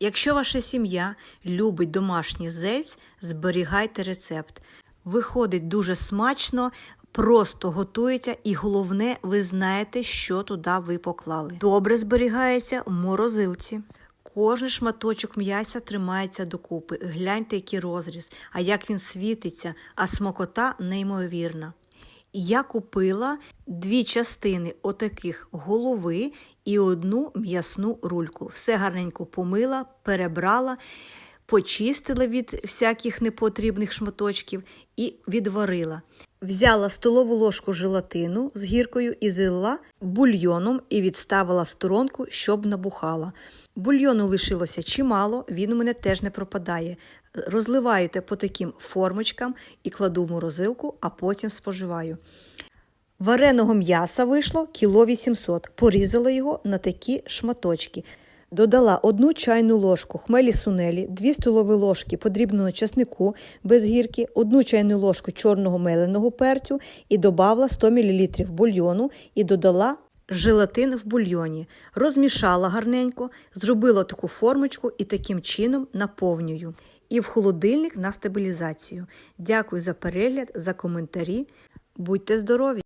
Якщо ваша сім'я любить домашній зельць, зберігайте рецепт. Виходить дуже смачно, просто готується, і головне, ви знаєте, що туди ви поклали. Добре зберігається в морозилці. Кожен шматочок м'яса тримається докупи. Гляньте, який розріз, а як він світиться, а смакота неймовірна. Я купила дві частини отаких голови і одну м'ясну рульку. Все гарненько помила, перебрала, почистила від всяких непотрібних шматочків і відварила. Взяла столову ложку желатину з гіркою і залила бульйоном і відставила в сторонку, щоб набухала. Бульйону лишилося чимало, він у мене теж не пропадає. Розливаюте по таким формочкам і кладу в морозилку, а потім споживаю. Вареного м'яса вийшло кіло 800. Порізала його на такі шматочки. Додала одну чайну ложку хмелі сунелі, 2 столові ложки подрібного часнику без гірки, одну чайну ложку чорного меленого перцю і додала 100 мл бульйону і додала желатин в бульйоні. Розмішала гарненько, зробила таку формочку і таким чином наповнюю. І в холодильник на стабілізацію. Дякую за перегляд, за коментарі. Будьте здорові!